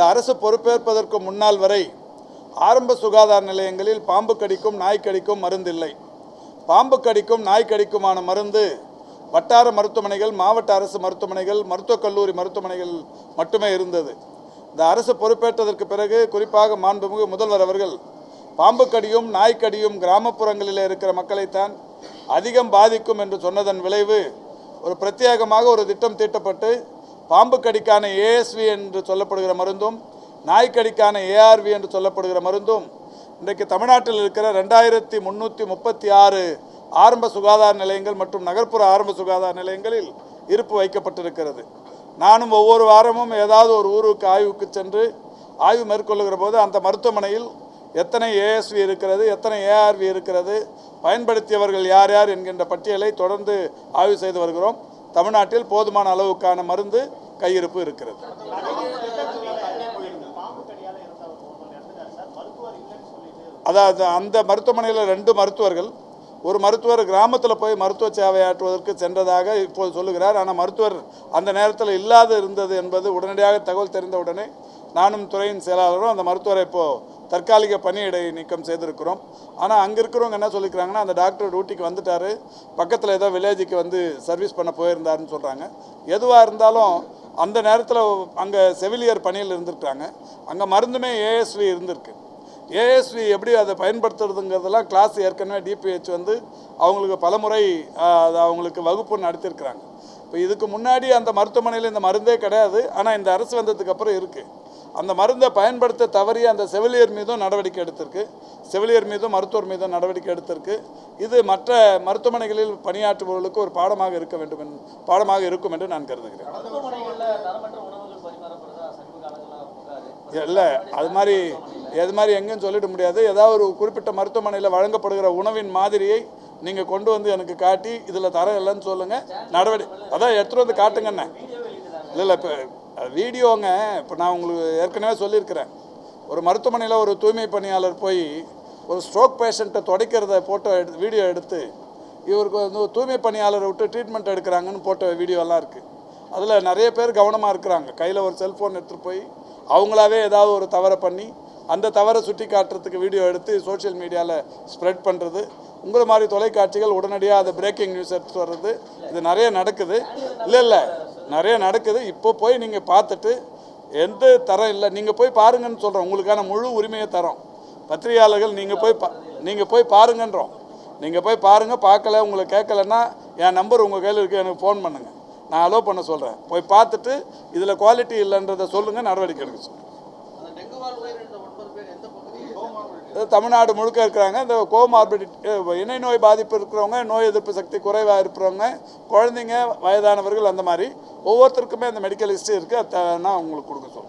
இந்த அரசு பொறுப்பேற்பதற்கு முன்னால் வரை ஆரம்ப சுகாதார நிலையங்களில் பாம்பு கடிக்கும் நாய் கடிக்கும் மருந்தில்லை பாம்பு கடிக்கும் நாய் கடிக்குமான மருந்து வட்டார மருத்துவமனைகள் மாவட்ட அரசு மருத்துவமனைகள் மருத்துவக் கல்லூரி மருத்துவமனைகள் மட்டுமே இருந்தது. இந்த அரசு பொறுப்பேற்றதற்கு பிறகு குறிப்பாக மாண்புமிகு முதல்வர் அவர்கள் பாம்பு கடியும் நாய்க்கடியும் கிராமப்புறங்களில் இருக்கிற மக்களைத்தான் அதிகம் பாதிக்கும் என்று சொன்னதன் விளைவு ஒரு பிரத்யேகமாக ஒரு திட்டம் தீட்டப்பட்டு பாம்பு கடிக்கான ஏஎஸ்வி என்று சொல்லப்படுகிற மருந்தும் நாய்க்கடிக்கான ஏஆர்வி என்று சொல்லப்படுகிற மருந்தும் இன்றைக்கு தமிழ்நாட்டில் இருக்கிற ரெண்டாயிரத்தி முந்நூற்றி முப்பத்தி ஆறு ஆரம்ப சுகாதார நிலையங்கள் மற்றும் நகர்ப்புற ஆரம்ப சுகாதார நிலையங்களில் இருப்பு வைக்கப்பட்டிருக்கிறது. நானும் ஒவ்வொரு வாரமும் ஏதாவது ஒரு ஊருக்கு ஆய்வுக்கு சென்று ஆய்வு மேற்கொள்ளுகிற போது அந்த மருத்துவமனையில் எத்தனை ஏஎஸ்வி இருக்கிறது எத்தனை ஏஆர்வி இருக்கிறது பயன்படுத்தியவர்கள் யார் யார் என்கின்ற பட்டியலை தொடர்ந்து ஆய்வு செய்து வருகிறோம். தமிழ்நாட்டில் போதுமான அளவுக்கான மருந்து கையிருப்பு இருக்கிறது. அதாவது அந்த மருத்துவமனையில் ரெண்டு மருத்துவர்கள் ஒரு மருத்துவர் கிராமத்தில் போய் மருத்துவ சேவையாற்றுவதற்கு சென்றதாக இப்போது சொல்லுகிறார். ஆனால் மருத்துவர் அந்த நேரத்தில் இல்லாது இருந்தது என்பது உடனடியாக தகவல் தெரிந்தவுடனே நானும் துறையின் செயலாளரும் அந்த மருத்துவரை இப்போது தற்காலிக பணியிடை நீக்கம் செய்திருக்கிறோம். ஆனால் அங்கே இருக்கிறவங்க என்ன சொல்லிக்கிறாங்கன்னா அந்த டாக்டர் டியூட்டிக்கு வந்துட்டார். பக்கத்தில் ஏதோ வில்லேஜுக்கு வந்து சர்வீஸ் பண்ண போயிருந்தாருன்னு சொல்கிறாங்க எதுவாக இருந்தாலும் அந்த நேரத்தில் அங்கே செவிலியர் பணியில் இருந்திருக்காங்க அங்கே மருந்துமே ஏஎஸ்வி இருந்திருக்கு. ஏஎஸ்வி எப்படி அதை பயன்படுத்துறதுங்கிறதெல்லாம் கிளாஸ் ஏற்கனவே டிபிஹெச் வந்து அவங்களுக்கு பலமுறை அதை அவங்களுக்கு வகுப்பு நடத்தியிருக்கிறாங்க. இப்போ இதுக்கு முன்னாடி அந்த மருத்துவமனையில் இந்த மருந்தே கிடையாது. ஆனால் இந்த அரசு வந்ததுக்கு அப்புறம் இருக்குது அந்த மருந்தை பயன்படுத்த தவறிய அந்த செவிலியர் மீதும் நடவடிக்கை எடுத்திருக்கு. செவிலியர் மீதும் மருத்துவர் மீதும் நடவடிக்கை எடுத்திருக்கு. இது மற்ற மருத்துவமனைகளில் பணியாற்றுபவர்களுக்கு ஒரு பாடமாக இருக்க வேண்டும் என்று பாடமாக இருக்கும் என்று நான் கருதுகிறேன். இல்லை அது மாதிரி எது மாதிரி எங்கேயும் சொல்லிட முடியாது. ஏதாவது ஒரு குறிப்பிட்ட மருத்துவமனையில் வழங்கப்படுகிற உணவின் மாதிரியை நீங்கள் கொண்டு வந்து எனக்கு காட்டி இதில் தரம் இல்லைன்னு சொல்லுங்கள் நடவடிக்கை அதான் எடுத்துகிட்டு வந்து காட்டுங்கண்ணே. இல்லை இல்லை இப்போ வீடியோங்க. இப்போ நான் உங்களுக்கு ஏற்கனவே சொல்லியிருக்கிறேன். ஒரு மருத்துவமனையில் ஒரு தூய்மை பணியாளர் போய் ஒரு ஸ்ட்ரோக் பேஷண்ட்டை துடைக்கிறத ஃபோட்டோ எடு வீடியோ எடுத்து இவருக்கு வந்து தூய்மை பணியாளரை விட்டு ட்ரீட்மெண்ட் எடுக்கிறாங்கன்னு போட்ட வீடியோலாம் இருக்குது அதில் நிறைய பேர் கவனமாக இருக்கிறாங்க. கையில் ஒரு செல்ஃபோன் எடுத்துகிட்டு போய் அவங்களாவே ஏதாவது ஒரு தவறை பண்ணி அந்த தவறை சுட்டி காட்டுறதுக்கு வீடியோ எடுத்து சோஷியல் மீடியாவில் ஸ்ப்ரெட் பண்ணுறது உங்களை மாதிரி தொலைக்காட்சிகள் உடனடியாக அதை பிரேக்கிங் நியூஸ் எடுத்துகிட்டு வர்றது. இது நிறைய நடக்குது. இல்லை இல்லை. நிறைய நடக்குது. இப்போ போய் நீங்கள் பார்த்துட்டு எந்த தரம் இல்லை. நீங்கள் போய் பாருங்கன்னு சொல்கிறோம் உங்களுக்கான முழு உரிமையை தரோம். பத்திரிகையாளர்கள் நீங்கள் போய் பா நீங்கள் போய் பாருங்கன்றோம். நீங்கள் போய் பாருங்கள் பார்க்கல உங்களை கேட்கலன்னா என் நம்பர் உங்கள் கையில் இருக்குது எனக்கு ஃபோன் பண்ணுங்கள் நான் அலோவ் பண்ண சொல்கிறேன் போய் பார்த்துட்டு இதில் குவாலிட்டி இல்லைன்றதை சொல்லுங்கள் நடவடிக்கை எடுக்க சொல்லுங்கள் தமிழ்நாடு முழுக்க இருக்கிறாங்க. இந்த கோமார்பிடிட்டி இணை நோய் பாதிப்பு இருக்கிறவங்க நோய் எதிர்ப்பு சக்தி குறைவாக இருக்கிறவங்க குழந்தைங்க வயதானவர்கள் அந்த மாதிரி ஒவ்வொருத்தருக்குமே அந்த மெடிக்கல் ஹிஸ்ட்ரி இருக்குது அதை நான் உங்களுக்கு கொடுக்க சொல்கிறேன்